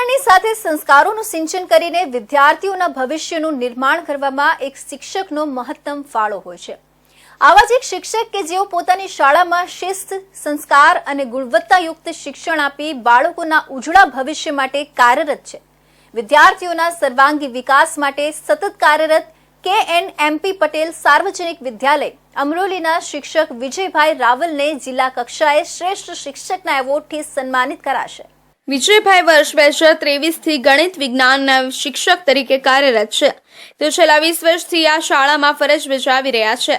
શિક્ષણની સાથે સંસ્કારોનું સિંચન કરીને વિદ્યાર્થીઓના ભવિષ્યનું નિર્માણ કરવામાં એક શિક્ષકનો મહત્તમ ફાળો હોય છે. આવા જ એક શિક્ષક કે જેઓ પોતાની શાળામાં શિસ્ત, સંસ્કાર અને ગુણવત્તાયુક્ત શિક્ષણ આપી બાળકોના ઉજળા ભવિષ્ય માટે કાર્યરત છે. વિદ્યાર્થીઓના સર્વાંગી વિકાસ માટે સતત કાર્યરત કે એન એમપી પટેલ સાર્વજનિક વિદ્યાલય, અમરોલીના શિક્ષક વિજયભાઈ રાવલને જિલ્લા કક્ષાએ શ્રેષ્ઠ શિક્ષકના એવોર્ડથી સન્માનિત કરાશે. વિજયભાઈ વર્ષ બે હજાર ત્રેવીસથી ગણિત વિજ્ઞાનના શિક્ષક તરીકે કાર્યરત છે. તેઓ છેલ્લા વીસ વર્ષથી આ શાળામાં ફરજ બજાવી રહ્યા છે.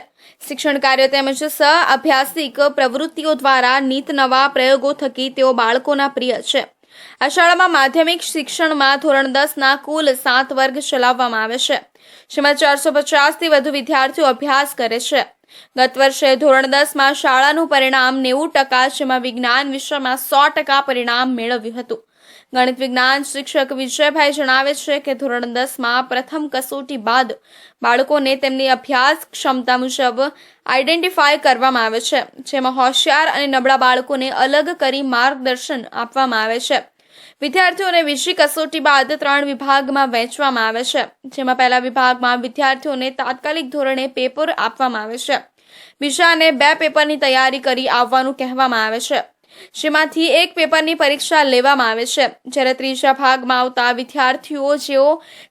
શિક્ષણ કાર્ય તેમજ સહ અભ્યાસિક પ્રવૃત્તિઓ દ્વારા નીત નવા પ્રયોગો થકી તેઓ બાળકોના પ્રિય છે. આ શાળામાં માધ્યમિક શિક્ષણમાં ધોરણ દસના કુલ સાત વર્ગ ચલાવવામાં આવે છે. જેમાં ચારસો પચાસથી વધુ વિદ્યાર્થીઓ અભ્યાસ કરે છે. ગત વર્ષે ધોરણ દસમાં શાળાનું પરિણામ નેવું ટકા, જેમાં વિજ્ઞાન વિષયમાં સો ટકા પરિણામ મેળવ્યું હતું. ગણિત વિજ્ઞાન શિક્ષક વિજયભાઈ જણાવે છે કે ધોરણ દસમાં પ્રથમ કસોટી બાદ બાળકોને તેમની અભ્યાસ ક્ષમતા મુજબ આઈડેન્ટિફાય કરવામાં આવે છે, જેમાં હોશિયાર અને નબળા બાળકોને અલગ કરી માર્ગદર્શન આપવામાં આવે છે. વિદ્યાર્થીઓને બીજી કસોટી બાદ ત્રણ વિભાગમાં વહેંચવામાં આવે છે, જેમાં પહેલા વિભાગમાં વિદ્યાર્થીઓને તાત્કાલિક ધોરણે પેપર આપવામાં આવે છે. વિશાને બે પેપરની તૈયારી કરી આવવાનું કહેવામાં આવે છે. જેમાંથી એક પેપરની પરીક્ષા લેવામાં આવે છે, જ્યારે ત્રીજા ભાગમાં આવતા વિદ્યાર્થીઓ જેઓ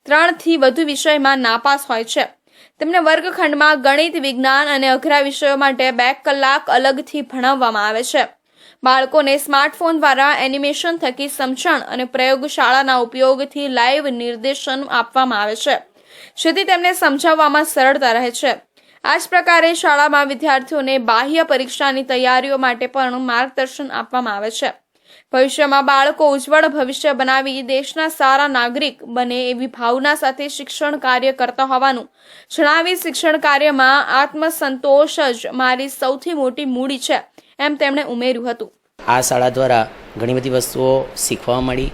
ત્રણથી વધુ વિષયમાં નાપાસ હોય છે. તેમને વર્ગખંડમાં ગણિત, વિજ્ઞાન અને અઘરા વિષયો માટે બે કલાક અલગથી ભણાવવામાં આવે છે. બાળકોને સ્માર્ટફોન દ્વારા એનિમેશન થકી સમજણ અને પ્રયોગશાળાના ઉપયોગથી લાઈવ નિર્દેશન આપવામાં આવે છે. જેથી તેમને સમજાવવામાં સરળતા રહે છે. આ જ પ્રકારે શાળામાં વિદ્યાર્થીઓને બાહ્ય પરીક્ષાની તૈયારીઓ માટે પણ માર્ગદર્શન આપવામાં આવે છે. ભવિષ્યમાં બાળકો ઉજ્જવળ ભવિષ્ય બનાવી દેશના સારા નાગરિક બને એવી ભાવના સાથે શિક્ષણ કાર્ય કરતા હોવાનું જણાવી શિક્ષણ કાર્યમાં આત્મસંતોષ જ મારી સૌથી મોટી મૂડી છે. એમ તેમણે ઉમેર્યું હતું. આ શાળા દ્વારા ઘણી બધી વસ્તુઓ શીખવા મળી.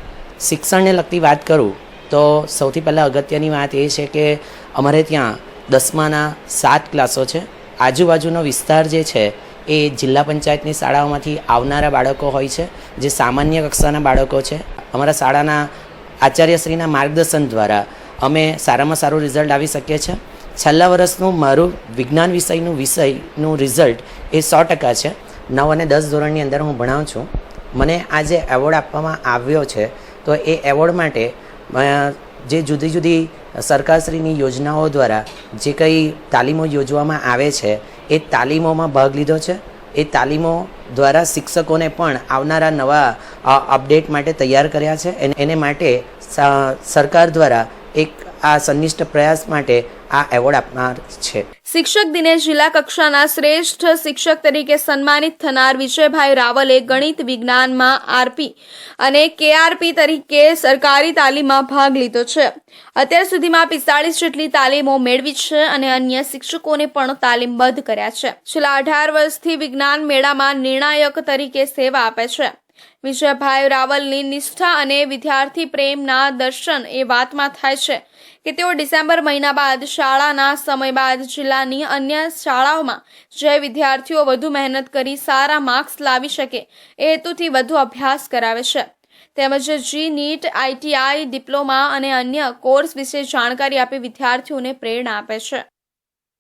શિક્ષણને લગતી વાત કરું તો સૌથી પહેલાં અગત્યની વાત એ છે કે અમારે ત્યાં દસમાના સાત ક્લાસો છે. આજુબાજુનો વિસ્તાર જે છે એ જિલ્લા પંચાયતની શાળાઓમાંથી આવનારા બાળકો હોય છે, જે સામાન્ય કક્ષાના બાળકો છે. અમારા શાળાના આચાર્યશ્રીના માર્ગદર્શન દ્વારા અમે સારામાં સારું રિઝલ્ટ આવી શકીએ છીએ. છેલ્લા વર્ષનું મારું વિજ્ઞાન વિષયનું વિષયનું રિઝલ્ટ એ સો ટકા છે. નવ અને દસ ધોરણની અંદર હું ભણાવું છું. મને આ જે એવોર્ડ આપવામાં આવ્યો છે, તો એ એવોર્ડ માટે જે જુદી જુદી સરકારશ્રીની યોજનાઓ દ્વારા જે કંઈ તાલીમો યોજવામાં આવે છે, એ તાલીમોમાં ભાગ લીધો છે. એ તાલીમો દ્વારા શિક્ષકોને પણ આવનારા નવા અપડેટ માટે તૈયાર કર્યા છે. એને- માટે સરકાર દ્વારા એક આ સંનિષ્ઠ પ્રયાસ માટે આ એવોર્ડ આપનાર છે. શિક્ષક દિને જિલ્લા કક્ષાના શ્રેષ્ઠ શિક્ષક તરીકે સન્માનિત થનાર વિજયભાઈ રાવલે ગણિત વિજ્ઞાનમાં આરપી અને કેઆરપી તરીકે સરકારી તાલીમમાં ભાગ લીધો છે. અત્યાર સુધીમાં પિસ્તાળીસ જેટલી તાલીમો મેળવી છે અને અન્ય શિક્ષકોને પણ તાલીમબદ્ધ કર્યા છે. છેલ્લા અઢાર વર્ષથી વિજ્ઞાન મેળામાં નિર્ણાયક તરીકે સેવા આપે છે. વિજયભાઈ રાવલની નિષ્ઠા અને વિદ્યાર્થી પ્રેમના દર્શન એ વાતમાં થાય છે કે તેઓ ડિસેમ્બર મહિના બાદ શાળાના સમય બાદ જિલ્લાની અન્ય શાળાઓમાં જે વિદ્યાર્થીઓ વધુ મહેનત કરી સારા માર્ક્સ લાવી શકે એ હેતુથી વધુ અભ્યાસ કરાવે છે. તેમજ જી નીટ આઈટીઆઈ ડિપ્લોમા અને અન્ય કોર્સ વિશે જાણકારી આપી વિદ્યાર્થીઓને પ્રેરણા આપે છે.